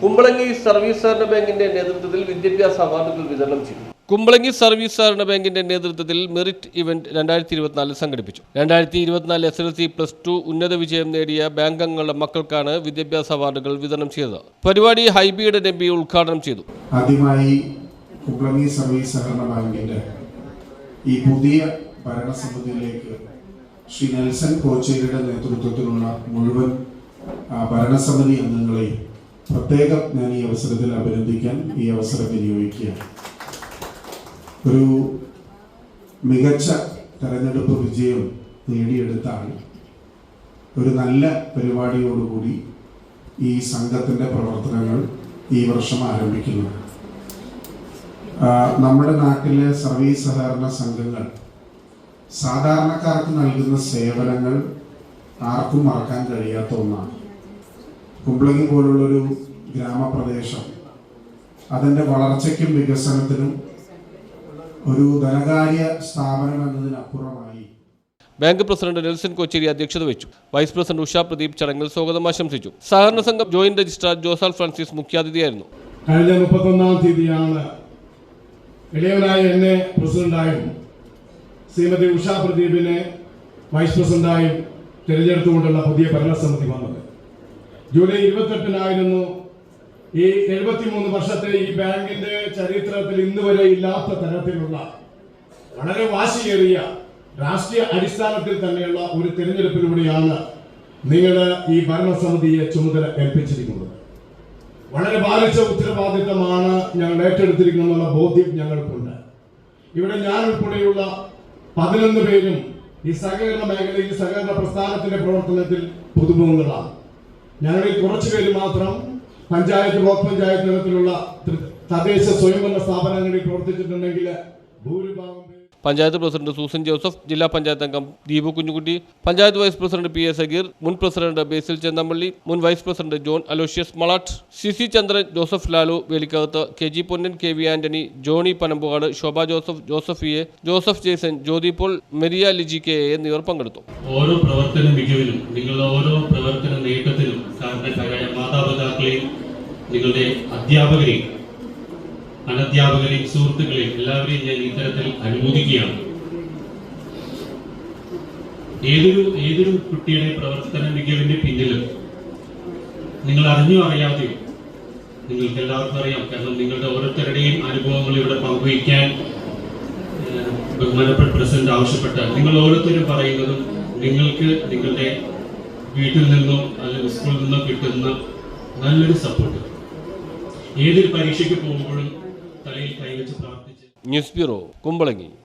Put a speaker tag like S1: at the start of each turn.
S1: Kumbalangi service സഹകരണ ബാങ്കിന്റെ നേതൃത്വത്തിൽ വിദ്യാഭ്യാസ അവാർഡുകൾ വിതരണം ചെയ്തു. കുമ്പളങ്ങി സർവീസ് സഹകരണ ബാങ്കിന്റെ നേതൃത്വത്തിൽ മെറിറ്റ് ഇവന്റ് രണ്ടായിരത്തി ഇരുപത്തിനാലിൽ സംഘടിപ്പിച്ചു. രണ്ടായിരത്തി ഇരുപത്തിനാല് S L C plus two ഉന്നത വിജയം നേടിയ ബാങ്ക് അംഗങ്ങളുടെ മക്കൾക്കാണ് വിദ്യാഭ്യാസ അവാർഡുകൾ വിതരണം ചെയ്തത്. പരിപാടി ഹൈബിയുടെ എം പി ഉദ്ഘാടനം ചെയ്തു.
S2: ആദ്യമായി കുമ്പളങ്ങി സർവീസ് സഹകരണ ബാങ്കിന്റെ ഈ പുതിയ ഭരണസമിതിയിലേക്ക് ശ്രീ നെൽസൺ കോച്ചേരിയുടെ നേതൃത്വത്തിലുള്ള മുഴുവൻ ഭരണസമിതി അംഗങ്ങളെയും പ്രത്യേകം ഞാൻ ഈ അവസരത്തിൽ അഭിനന്ദിക്കാൻ ഈ അവസരം വിനിയോഗിക്കുകയാണ്. ഒരു മികച്ച തെരഞ്ഞെടുപ്പ് വിജയം നേടിയെടുത്താണ് ഒരു നല്ല പരിപാടിയോടുകൂടി ഈ സംഘത്തിന്റെ പ്രവർത്തനങ്ങൾ ഈ വർഷം ആരംഭിക്കുന്നു. നമ്മുടെ നാട്ടിലെ സർവീസ് സഹകരണ സംഘങ്ങൾ സാധാരണക്കാർക്ക് നൽകുന്ന സേവനങ്ങൾ ആർക്കും മറക്കാൻ കഴിയാത്ത ഒന്നാണ്. കുമ്പളങ്ങി പോലുള്ളൊരു ഗ്രാമപ്രദേശം. അതിന്റെ വളർച്ചയ്ക്കും വികസനത്തിനും ഒരു ധനകാര്യ സ്ഥാപനം എന്നതിനപ്പുറമായി.
S1: ബാങ്ക് പ്രസിഡന്റ് നെൽസൺ കൊച്ചേരി അധ്യക്ഷത വെച്ചു വൈസ് പ്രസിഡന്റ് ഉഷ പ്രദീപ് ചടങ്ങിൽ സ്വാഗതം ആശംസിച്ചു. സഹകരണ സംഘം ജോയിന്റ് രജിസ്ട്രാർ ജോസാൽ ഫ്രാൻസിസ് മുഖ്യാതിഥിയായിരുന്നു.
S3: കഴിഞ്ഞ മുപ്പത്തൊന്നാം തീയതിയാണ് ഇളയവനായ എന്നെ പ്രസിഡന്റായും ശ്രീമതി ഉഷ പ്രദീപിനെ വൈസ് പ്രസിഡന്റായും തിരഞ്ഞെടുത്തുകൊണ്ടുള്ള പുതിയ ഭരണസമിതി വന്നത്. ജൂലൈ ഇരുപത്തെട്ടിനായിരുന്നു ഈ എഴുപത്തിമൂന്ന് വർഷത്തെ ഈ ബാങ്കിന്റെ ചരിത്രത്തിൽ ഇന്ന് വരെ ഇല്ലാത്ത തരത്തിലുള്ള വളരെ വാശിയേറിയ രാഷ്ട്രീയ അടിസ്ഥാനത്തിൽ തന്നെയുള്ള ഒരു തിരഞ്ഞെടുപ്പിലൂടെയാണ് നിങ്ങൾ ഈ ഭരണസമിതിയെ ചുമതല ഏൽപ്പിച്ചിരിക്കുന്നത്. വളരെ ബാലിച്ച ഉത്തരവാദിത്തമാണ് ഞങ്ങൾ ഏറ്റെടുത്തിരിക്കുന്നുള്ള ബോധ്യം ഞങ്ങൾക്കുണ്ട്. ഇവിടെ ഞാൻ ഉൾപ്പെടെയുള്ള പതിനൊന്ന് പേരും ഈ സഹകരണ മേഖലയിൽ സഹകരണ പ്രസ്ഥാനത്തിന്റെ പ്രവർത്തനത്തിൽ പുതുമുഖങ്ങളാണ്. ഞങ്ങളിൽ കുറച്ചു പേര് മാത്രം പഞ്ചായത്ത് ബ്ലോക്ക് പഞ്ചായത്ത് തലത്തിലുള്ള തദ്ദേശ സ്വയംഭരണ സ്ഥാപനങ്ങളിൽ പ്രവർത്തിച്ചിട്ടുണ്ടെങ്കിൽ ഭൂരിഭാഗം
S1: പഞ്ചായത്ത് പ്രസിഡന്റ് സൂസൻ ജോസഫ് ജില്ലാ പഞ്ചായത്ത് അംഗം Deepu Kunjukutty panchayat vice president P S Sageer മുൻ പ്രസിഡന്റ് ബേസിൽ ചെന്നമ്പള്ളി മുൻ vice president John Aloysius Malattu C C Chandran Joseph Lalu Velikkakathu K G Ponnan K V Antony Johny Panampukad Shobha Joseph Joseph A Joseph Jason Jyothi Paul Meriya Liji K എന്നിവർ പങ്കെടുത്തു.
S4: ഓരോ പ്രവർത്തന മികവിലും ഓരോ പ്രവർത്തന നേട്ടത്തിലും നിങ്ങളുടെ അധ്യാപകരെയും അനധ്യാപകരെയും സുഹൃത്തുക്കളെയും എല്ലാവരെയും ഞാൻ ഇത്തരത്തിൽ അനുമോദിക്കുകയാണ്. ഏതൊരു ഏതൊരു കുട്ടിയുടെ പ്രവർത്തന മികവിന്റെ പിന്നിലും നിങ്ങൾ അറിഞ്ഞോ അറിയാതെയോ നിങ്ങൾക്ക് എല്ലാവർക്കും അറിയാം. കാരണം നിങ്ങളുടെ ഓരോരുത്തരുടെയും അനുഭവങ്ങൾ ഇവിടെ പങ്കുവയ്ക്കാൻ ബഹുമാനപ്പെട്ട പ്രസിഡന്റ് ആവശ്യപ്പെട്ട നിങ്ങൾ ഓരോരുത്തരും പറയുന്നതും നിങ്ങൾക്ക് നിങ്ങളുടെ വീട്ടിൽ നിന്നോ അല്ലെങ്കിൽ സ്കൂളിൽ നിന്നോ കിട്ടുന്ന നല്ലൊരു സപ്പോർട്ട് ഏതൊരു പരീക്ഷയ്ക്ക് പോകുമ്പോഴും തലയിൽ കൈവച്ച് പ്രാർത്ഥിച്ച്
S1: ന്യൂസ് ബ്യൂറോ കുമ്പളങ്ങി.